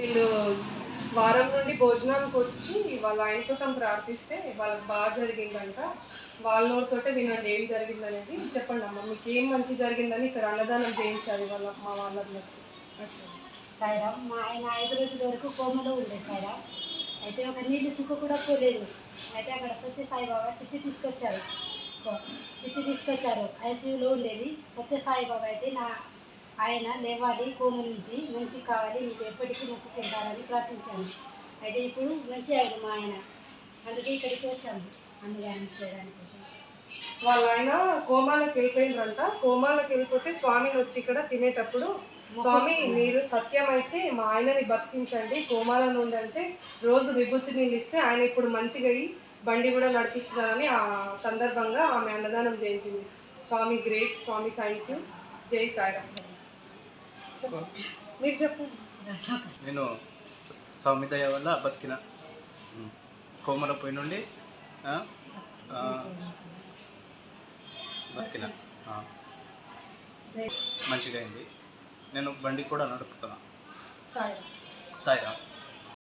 వీళ్ళు వారం నుండి భోజనానికి వచ్చి వాళ్ళ ఆయన కోసం ప్రార్థిస్తే వాళ్ళకి బాగా జరిగిందంట. వాళ్ళ వినండి ఏం జరిగిందనేది చెప్పండి అమ్మ. మీకు ఏం మంచి జరిగిందని ఇక్కడ అన్నదానం చేయించాలి వాళ్ళ మా వాళ్ళందరికీ. సైరా మా ఆయన ఐదు రోజుల వరకు కోమలో ఉండే సైరా అయితే ఒక నీళ్ళు చుక్క కూడా పోలేదు. అయితే అక్కడ సత్య సాయిబాబా చిట్టి తీసుకొచ్చారు. కో- చిట్టి తీసుకొచ్చారు. ఐసీయూలో ఉండేది. సత్య సాయిబాబా అయితే నా ఆయన లేవాలి కోమ నుంచి మంచి కావాలి మీకు ఎప్పటికీ మొక్కుకుంటారని ప్రార్థించాను. అయితే ఇప్పుడు మంచి అయింది మా ఆయన. అందుకే ఇక్కడికి వచ్చాము. అన్నదానం చేయడానికి కోసం. వాళ్ళ ఆయన కోమాలకు వెళ్ళిపోయిండ్రంట కోమాలకు వెళ్ళిపోతే స్వామిని వచ్చి ఇక్కడ తినేటప్పుడు స్వామి మీరు సత్యం అయితే మా ఆయనని బతికించండి. కోమాల నుండి అంటే రోజు విభూతి నీళ్ళు ఇస్తే ఆయన ఇప్పుడు మంచిగా అయ్యి బండి కూడా నడిపిస్తున్నారని ఆ సందర్భంగా ఆమె అన్నదానం చేయించింది. Swami great Swami thank you. జై సాయిరామ్. చెప్పు. మీరు చెప్పు. నేను స- స్వామి దయ వల్ల బతికిన. కోమల పోయి నుండి బతికిన. మంచిగా అయింది నేను బండి కూడా నడుపుతున్నా. సాయిరామ్ సాయిరామ్